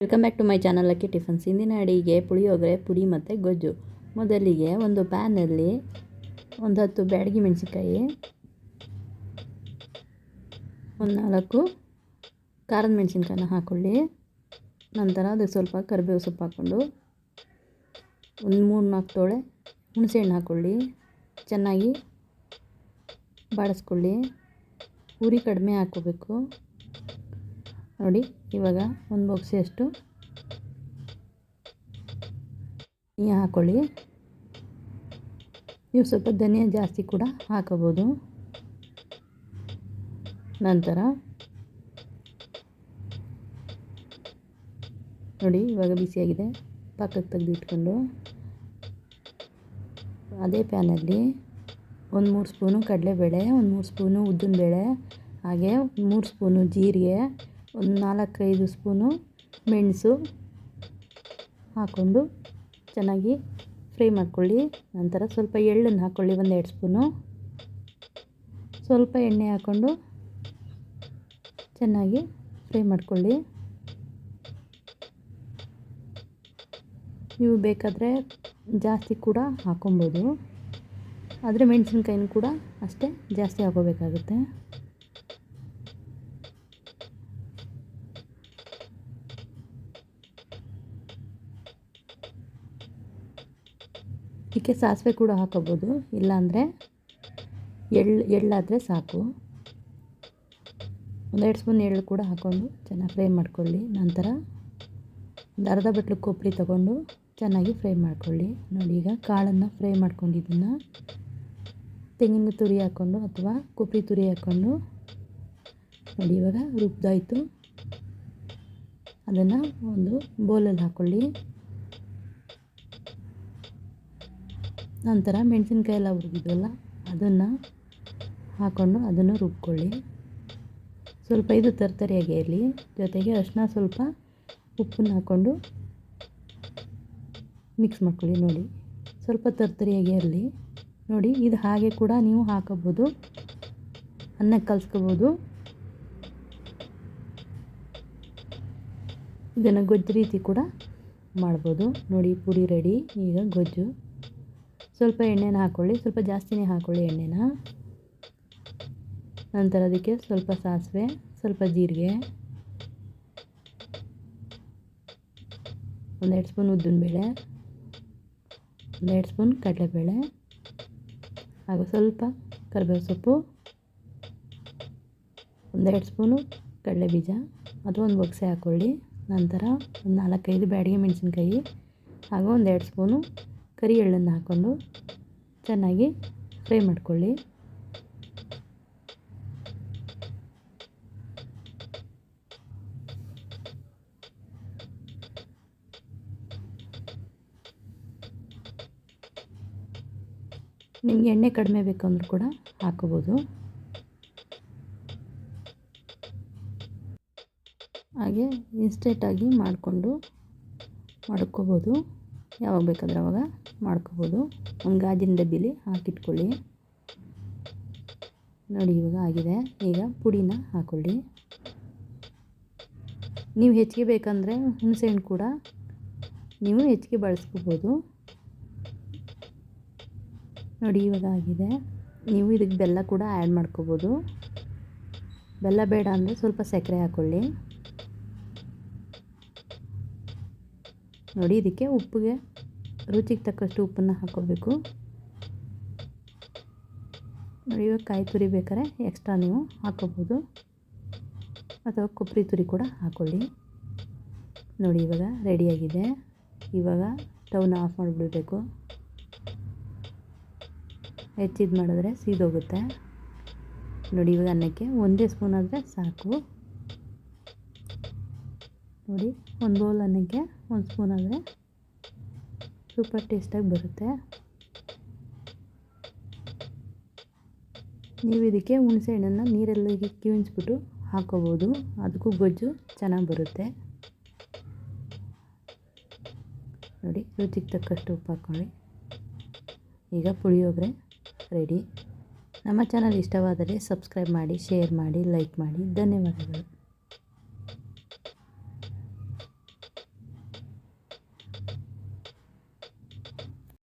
Welcome back to my channel ಅಕ್ಕಿ tiffins ಇಂದಿನ ಅಡಿಗೆ ಪುಳಿಯೋಗರೆ, ಪುಡಿ ಮತ್ತು ಗೊಜ್ಜು. ಮೊದಲಿಗೆ ಒಂದು ಪ್ಯಾನಲ್ಲಿ ಒಂದು ಹತ್ತು ಬ್ಯಾಡಗಿ ಮೆಣಸಿನ್ಕಾಯಿ, ಒಂದು ನಾಲ್ಕು ಖಾರದ ಮೆಣಸಿನ್ಕಾಯನ್ನ ಹಾಕ್ಕೊಳ್ಳಿ ನಂತರ ಅದಕ್ಕೆ ಸ್ವಲ್ಪ ಕರಿಬೇವು ಸೊಪ್ಪು ಹಾಕ್ಕೊಂಡು ಒಂದು ಮೂರು ನಾಲ್ಕು ತೊಳೆ ಹುಣಸೆಹಣ್ಣು ಹಾಕ್ಕೊಳ್ಳಿ ಚೆನ್ನಾಗಿ ಬಾಡಿಸ್ಕೊಳ್ಳಿ. ಉರಿ ಕಡಿಮೆ ಹಾಕ್ಕೋಬೇಕು. ನೋಡಿ, ಇವಾಗ ಒಂದು ಬಾಕ್ಸಿಯಷ್ಟು ಧನಿಯಾ ಹಾಕ್ಕೊಳ್ಳಿ ನೀವು ಸ್ವಲ್ಪ ಧನಿಯಾ ಜಾಸ್ತಿ ಕೂಡ ಹಾಕೋಬೋದು. ನಂತರ ನೋಡಿ, ಇವಾಗ ಬಿಸಿಯಾಗಿದೆ. ಪಕ್ಕಕ್ಕೆ ತೆಗೆದಿಟ್ಕೊಂಡು ಅದೇ ಪ್ಯಾನಲ್ಲಿ ಒಂದು ಮೂರು ಸ್ಪೂನು ಕಡಲೆಬೇಳೆ, ಒಂದು ಮೂರು ಸ್ಪೂನು ಉದ್ದಿನಬೇಳೆ, ಹಾಗೆ ಮೂರು ಸ್ಪೂನು ಜೀರಿಗೆ ಒಂದು ನಾಲ್ಕೈದು ಸ್ಪೂನು ಮೆಣಸು ಹಾಕ್ಕೊಂಡು ಚೆನ್ನಾಗಿ ಫ್ರೈ ಮಾಡ್ಕೊಳ್ಳಿ. ನಂತರ ಸ್ವಲ್ಪ ಎಳ್ಳನ್ನು ಹಾಕ್ಕೊಳ್ಳಿ, ಒಂದೆರಡು ಸ್ಪೂನು. ಸ್ವಲ್ಪ ಎಣ್ಣೆ ಹಾಕ್ಕೊಂಡು ಚೆನ್ನಾಗಿ ಫ್ರೈ ಮಾಡ್ಕೊಳ್ಳಿ. ನೀವು ಬೇಕಾದರೆ ಜಾಸ್ತಿ ಕೂಡ ಹಾಕ್ಕೊಬೋದು. ಆದರೆ ಮೆಣಸಿನ್ಕಾಯಿನೂ ಕೂಡ ಅಷ್ಟೇ ಜಾಸ್ತಿ ಹಾಕೋಬೇಕಾಗುತ್ತೆ ಇದಕ್ಕೆ ಸಾಸಿವೆ ಕೂಡ ಹಾಕೋಬೋದು. ಇಲ್ಲಾಂದರೆ ಎಳ್ಳು ಎಳ್ಳಾದರೆ ಸಾಕು. ಒಂದೆರಡು ಸ್ಪೂನ್ ಎಳ್ಳು ಕೂಡ ಹಾಕ್ಕೊಂಡು ಚೆನ್ನಾಗಿ ಫ್ರೈ ಮಾಡ್ಕೊಳ್ಳಿ. ನಂತರ ಒಂದು ಅರ್ಧ ಬಟ್ಲು ಕೊಬ್ಬರಿ ತಗೊಂಡು ಚೆನ್ನಾಗಿ ಫ್ರೈ ಮಾಡ್ಕೊಳ್ಳಿ. ನೋಡಿ, ಈಗ ಕಾಳನ್ನು ಫ್ರೈ ಮಾಡ್ಕೊಂಡಿದ್ದನ್ನು ತೆಂಗಿನ ತುರಿ ಹಾಕ್ಕೊಂಡು ಅಥವಾ ಕೊಬ್ಬರಿ ತುರಿ ಹಾಕ್ಕೊಂಡು ನೋಡಿ, ಇವಾಗ ರುಬ್ದಾಯಿತು. ಅದನ್ನು ಒಂದು ಬೌಲಲ್ಲಿ ಹಾಕ್ಕೊಳ್ಳಿ ನಂತರ ಮೆಣಸಿನ್ಕಾಯಿ ಎಲ್ಲ ಹುರಿದಿದ್ವಲ್ಲ, ಅದನ್ನು ಹಾಕ್ಕೊಂಡು ಅದನ್ನು ರುಬ್ಕೊಳ್ಳಿ. ಸ್ವಲ್ಪ ಇದು ತರ್ತರಿಯಾಗಿ ಇರಲಿ. ಜೊತೆಗೆ ಅರಿಶಿನ ಸ್ವಲ್ಪ ಉಪ್ಪನ್ನು ಹಾಕ್ಕೊಂಡು ಮಿಕ್ಸ್ ಮಾಡ್ಕೊಳ್ಳಿ ನೋಡಿ. ಸ್ವಲ್ಪ ತರ್ತರಿಯಾಗಿ ಇರಲಿ. ನೋಡಿ, ಇದು ಹಾಗೆ ಕೂಡ ನೀವು ಹಾಕೋಬೋದು ಅನ್ನಕ್ಕೆ ಕಲಿಸ್ಕೋಬೋದು ಇದನ್ನು ಗೊಜ್ಜು ರೀತಿ ಕೂಡ ಮಾಡ್ಬೋದು. ನೋಡಿ, ಪುಡಿ ರೆಡಿ ಈಗ ಗೊಜ್ಜು. ಸ್ವಲ್ಪ ಎಣ್ಣೆನ ಹಾಕ್ಕೊಳ್ಳಿ ಸ್ವಲ್ಪ ಜಾಸ್ತಿನೇ ಹಾಕ್ಕೊಳ್ಳಿ ಎಣ್ಣೆನ. ನಂತರ ಅದಕ್ಕೆ ಸ್ವಲ್ಪ ಸಾಸಿವೆ, ಸ್ವಲ್ಪ ಜೀರಿಗೆ. ಒಂದೆರಡು ಸ್ಪೂನ್ ಉದ್ದಿನಬೇಳೆ. ಒಂದೆರಡು ಸ್ಪೂನ್ ಕಡಲೆಬೇಳೆ. ಹಾಗೂ ಸ್ವಲ್ಪ ಕರಿಬೇವು ಸೊಪ್ಪು. ಒಂದೆರಡು ಸ್ಪೂನು ಕಡಲೆ ಬೀಜ. ಅಥವಾ ಒಂದು ಬೊಗ್ಸೆ ಹಾಕ್ಕೊಳ್ಳಿ ನಂತರ ಒಂದು ನಾಲ್ಕೈದು ಬ್ಯಾಡಿಗೆ ಮೆಣಸಿನ್ಕಾಯಿ. ಹಾಗೂ ಒಂದೆರಡು ಸ್ಪೂನು ಕರಿ ಎಳ್ಳನ್ನು ಹಾಕ್ಕೊಂಡು ಚೆನ್ನಾಗಿ ಫ್ರೈ ಮಾಡ್ಕೊಳ್ಳಿ. ನಿಮಗೆ ಎಣ್ಣೆ ಕಡಿಮೆ ಬೇಕಂದ್ರೂ ಕೂಡ ಹಾಕೋಬೋದು ಹಾಗೆ ಇನ್ಸ್ಟೆಂಟಾಗಿ ಮಾಡಿಕೊಂಡು ಮಾಡ್ಕೋಬೋದು. ಯಾವಾಗ ಬೇಕಾದ್ರೆ ಅವಾಗ ಮಾಡ್ಕೋಬೋದು. ಒಂದು ಗಾಜಿನ ಡಬ್ಬಿಲಿ ಹಾಕಿಟ್ಕೊಳ್ಳಿ. ನೋಡಿ ಇವಾಗ ಆಗಿದೆ. ಈಗ ಪುಡಿನ ಹಾಕ್ಕೊಳ್ಳಿ ನೀವು ಹೆಚ್ಚಿಗೆ ಬೇಕಂದರೆ ಹುಣಸೆಹಣ್ಣು ಕೂಡ ನೀವು ಹೆಚ್ಚಿಗೆ ಬಳಸ್ಕೋಬೋದು. ನೋಡಿ ಇವಾಗ ಆಗಿದೆ. ನೀವು ಇದಕ್ಕೆ ಬೆಲ್ಲ ಕೂಡ ಆ್ಯಡ್ ಮಾಡ್ಕೋಬೋದು. ಬೆಲ್ಲ ಬೇಡ ಅಂದರೆ ಸ್ವಲ್ಪ ಸಕ್ಕರೆ ಹಾಕ್ಕೊಳ್ಳಿ ನೋಡಿ ಇದಕ್ಕೆ ಉಪ್ಪಿಗೆ ರುಚಿಗೆ ತಕ್ಕಷ್ಟು ಉಪ್ಪನ್ನು ಹಾಕೋಬೇಕು. ನೋಡಿ, ಇವಾಗ ಕಾಯಿ ತುರಿ ಬೇಕಾದ್ರೆ ಎಕ್ಸ್ಟ್ರಾ ನೀವು ಹಾಕೋಬೋದು. ಅಥವಾ ಕೊಬ್ಬರಿ ತುರಿ ಕೂಡ ಹಾಕ್ಕೊಳ್ಳಿ ನೋಡಿ, ಇವಾಗ ರೆಡಿಯಾಗಿದೆ ಇವಾಗ ಸ್ಟವ್ನ ಆಫ್ ಮಾಡಿಬಿಡಬೇಕು. ಹೆಚ್ಚಿದ್ದು ಮಾಡಿದ್ರೆ ಸೀದೋಗುತ್ತೆ. ನೋಡಿ, ಇವಾಗ ಅನ್ನಕ್ಕೆ ಒಂದೇ ಸ್ಪೂನ್ ಆದರೆ ಸಾಕು. ನೋಡಿ, ಒಂದು ಬೌಲ್ ಅನ್ನಕ್ಕೆ ಒಂದು ಸ್ಪೂನ್ ಆದರೆ ಸೂಪರ್ ಟೇಸ್ಟಾಗಿ ಬರುತ್ತೆ. ನೀವು ಇದಕ್ಕೆ ಹುಣಸೆ ಹಣ್ಣನ್ನು ನೀರಲ್ಲಿ ಕಿವಿಸ್ಬಿಟ್ಟು ಹಾಕೋಬೋದು. ಅದಕ್ಕೂ ಗೊಜ್ಜು ಚೆನ್ನಾಗಿ ಬರುತ್ತೆ. ನೋಡಿ, ರುಚಿಗೆ ತಕ್ಕಷ್ಟು ಉಪ್ಪು ಹಾಕ್ಕೊಳ್ಳಿ. ಈಗ ಪುಳಿಯೋಗರೆ ರೆಡಿ. ನಮ್ಮ ಚಾನಲ್ ಇಷ್ಟವಾದರೆ ಸಬ್ಸ್ಕ್ರೈಬ್ ಮಾಡಿ, ಶೇರ್ ಮಾಡಿ, ಲೈಕ್ ಮಾಡಿ. ಧನ್ಯವಾದಗಳು.